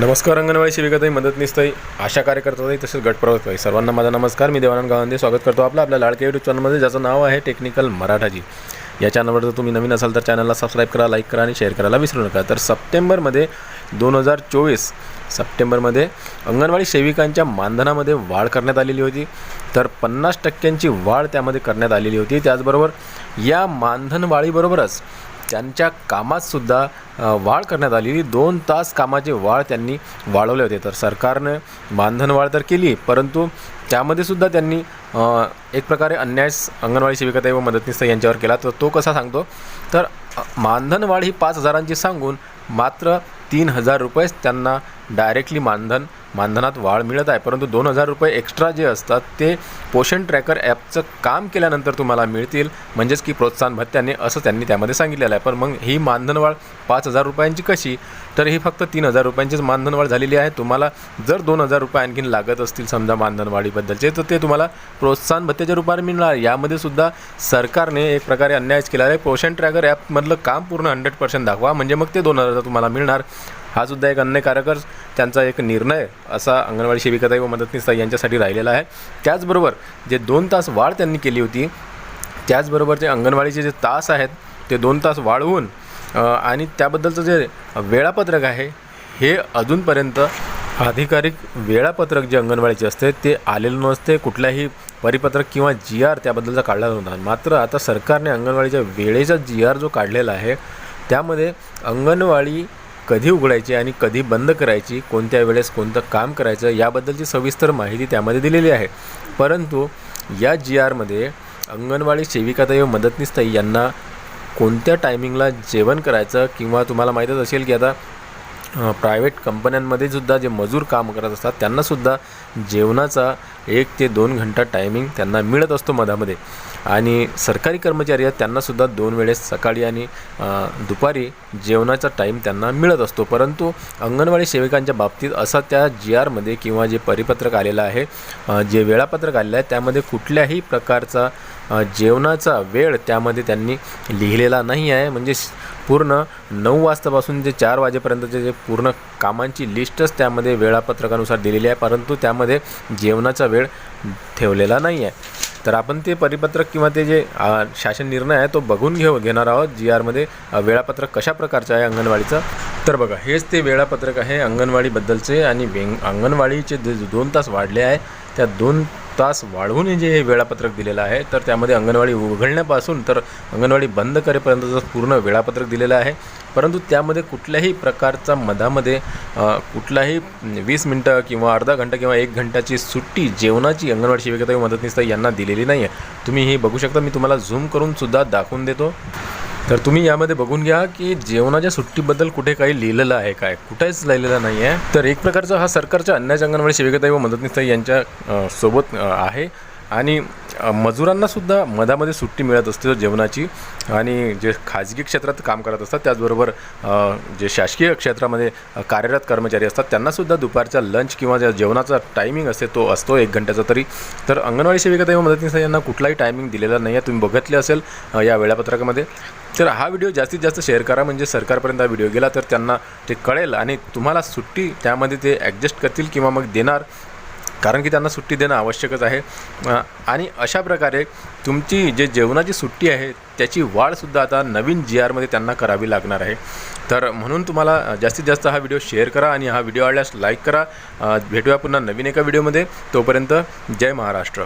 नमस्कार अंगणवाडी सेविकाताई मदतनीसताई आशा कार्यकर्ताई तसेच गटप्रवर्तकाई सर्वांना माझा नमस्कार मी देवानंद गावंदे स्वागत करतो आपलं आपल्या लाडके यूट्यूब चॅनलमध्ये ज्याचं नाव आहे टेक्निकल मराठाजी. या चॅनलवर जर तुम्ही नवीन असाल तर चॅनलला सबस्क्राईब करा लाईक करा आणि शेअर करायला विसरू नका. तर सप्टेंबरमध्ये दोन हजार चोवीस सप्टेंबरमध्ये अंगणवाडी सेविकांच्या मानधनामध्ये वाढ करण्यात आलेली होती. तर पन्नास टक्क्यांची वाढ त्यामध्ये करण्यात आलेली होती. त्याचबरोबर या मानधन वाढीबरोबरच त्यांच्या कामातसुद्धा वाढ करण्यात आलेली. दोन तास कामाची वाढ त्यांनी वाढवले होते. तर सरकारनं मानधन वाढ तर केली परंतु त्यामध्ये सुद्धा त्यांनी एक प्रकारे अन्याय अंगणवाडी सेविकाताई व मदतनीस यांच्यावर केला. तर तो कसा सांगतो? तर मानधन वाढ ही पाच हजारांची सांगून मात्र तीन हजार रुपयेच त्यांना डायरेक्टली मानधन मानधनात वाढ मिळत आहे. परंतु दोन हजार रुपये एक्स्ट्रा जे असतात ते पोषण ट्रॅकर ॲपचं काम केल्यानंतर तुम्हाला मिळतील. म्हणजेच की प्रोत्साहन भत्त्याने असं त्यांनी त्यामध्ये सांगितलेलं आहे. पण मग ही मानधन वाढ पाच हजार रुपयांची कशी? तर ही फक्त तीन हजार रुपयांचीच मानधन वाढ झालेली आहे. तुम्हाला जर दोन हजार रुपये आणखीन लागत असतील समजा मानधनवाढीबद्दलचे तर ते तुम्हाला प्रोत्साहन भत्त्याच्या रूपाने मिळणार. यामध्ये सुद्धा सरकारने एक प्रकारे अन्यायच केला आहे. पोषण ट्रॅकर ॲपमधलं काम पूर्ण हंड्रेड पर्सेंट दाखवा. म्हणजे मग ते दोन हजार तुम्हाला मिळणार. हा सुद्धा एक अन्यकारकच त्यांचा एक निर्णय असा अंगणवाडी सेविकाताई व मदतनीसताई यांच्यासाठी राहिलेला आहे. त्याचबरोबर जे दोन तास वाढ त्यांनी केली होती त्याचबरोबर जे अंगणवाडीचे जे तास आहेत ते दोन तास वाढवून आणि त्याबद्दलचं जे वेळापत्रक आहे हे अजूनपर्यंत अधिकारिक वेळापत्रक जे अंगणवाडीचे असते ते आलेलं नसते. कुठल्याही परिपत्रक किंवा जी आर त्याबद्दलचा काढला नव्हता मात्र आता सरकारने अंगणवाडीच्या वेळेचा जी आर जो काढलेला आहे त्यामध्ये अंगणवाडी कधी उघडायची आणि कधी बंद करायची कोणत्या वेळेस कोणतं काम करायचं याबद्दलची सविस्तर माहिती त्यामध्ये दिलेली आहे. परंतु या जी आरमध्ये अंगणवाडी सेविकाताई व मदतनीसताई यांना कोणत्या टायमिंगला जेवण करायचं किंवा तुम्हाला माहीतच असेल की आता प्रायव्हेट कंपन्यांमध्ये सुद्धा जे मजूर काम करत असतात त्यांनासुद्धा जेवणाचा एक ते दोन घंटा टायमिंग त्यांना मिळत असतो मधामध्ये. आणि सरकारी कर्मचारी आहेत त्यांनासुद्धा दोन वेळेस सकाळी आणि दुपारी जेवणाचा टाईम त्यांना मिळत असतो. परंतु अंगणवाडी सेविकांच्या बाबतीत असा त्या जी आरमध्ये किंवा जे परिपत्रक आलेलं आहे जे वेळापत्रक आलेलं आहे त्यामध्ये कुठल्याही प्रकारचा जेवणाचा वेळ त्यामध्ये त्यांनी लिहिलेला नाही आहे. म्हणजे पूर्ण नऊ वाजतापासून जे चार वाजेपर्यंतचे जे पूर्ण कामांची लिस्टच त्यामध्ये वेळापत्रकानुसार दिलेली आहे परंतु त्यामध्ये जेवणाचा वेळ ठेवलेला नाही आहे. तर आपण ते परिपत्रक किंवा ते जे शासन निर्णय आहे तो बघून घेऊ घेणार आहोत. जी आरमध्ये वेळापत्रक कशा प्रकारचं आहे अंगणवाडीचं? तर बघा हेच ते वेळापत्रक आहे अंगणवाडीबद्दलचे आणि वेंग अंगणवाडीचे जे दोन तास वाढले आहे त्या दोन तास वाढवून जे हे वेळापत्रक दिलेलं आहे तर त्यामध्ये अंगणवाडी उघडण्यापासून तर अंगणवाडी बंद करेपर्यंतचं पूर्ण वेळापत्रक दिलेलं आहे परंतु त्यामध्ये कुठल्याही प्रकारचा मधामध्ये कुठलाही वीस मिनटं किंवा अर्धा घंटा किंवा एक घंटाची सुट्टी जेवणाची अंगणवाडी सेविका मदतनीस यांना दिलेली नाही आहे तुम्ही हे बघू शकता. मी तुम्हाला झूम करून सुद्धा दाखवून देतो. तर तुम्ही यामध्ये बघून घ्या की जेवणाच्या सुट्टीबद्दल कुठे काही लिहिलेलं आहे काय? कुठेच लिहिलेलं नाही आहे तर एक प्रकारचा हा सरकारच्या अन्याय अंगणवाडी सेविकाताई व मदतनीस यांच्या सोबत आहे. आणि मजुरांनासुद्धा मधामध्ये सुट्टी मिळत असते जेवणाची. आणि जे खाजगी क्षेत्रात काम करत असतात त्याचबरोबर जे शासकीय क्षेत्रामध्ये कार्यरत कर्मचारी असतात त्यांनासुद्धा दुपारचा लंच किंवा ज्या जेवणाचा टायमिंग असते तो असतो एक घंट्याचा तरी. तर अंगणवाडी सेविका व मदतनीस यांना कुठलाही टायमिंग दिलेला नाही आहे तुम्ही बघितले असेल या वेळापत्रकामध्ये. तर हा व्हिडिओ जास्तीत जास्त शेअर करा. म्हणजे सरकारपर्यंत हा व्हिडिओ गेला तर त्यांना ते कळेल आणि तुम्हाला सुट्टी त्यामध्ये ते ॲडजस्ट करतील किंवा मग देणार. कारण की त्यांना सुट्टी देणं आवश्यकच आहे. आणि अशा प्रकारे तुमची जे जेवणाची सुट्टी आहे त्याची वाढसुद्धा आता नवीन जी आरमध्ये त्यांना करावी लागणार आहे. तर म्हणून तुम्हाला जास्तीत जास्त हा व्हिडिओ शेअर करा आणि हा व्हिडिओ आवडल्यास लाईक करा. भेटूया पुन्हा नवीन एका व्हिडिओमध्ये. तोपर्यंत जय महाराष्ट्र.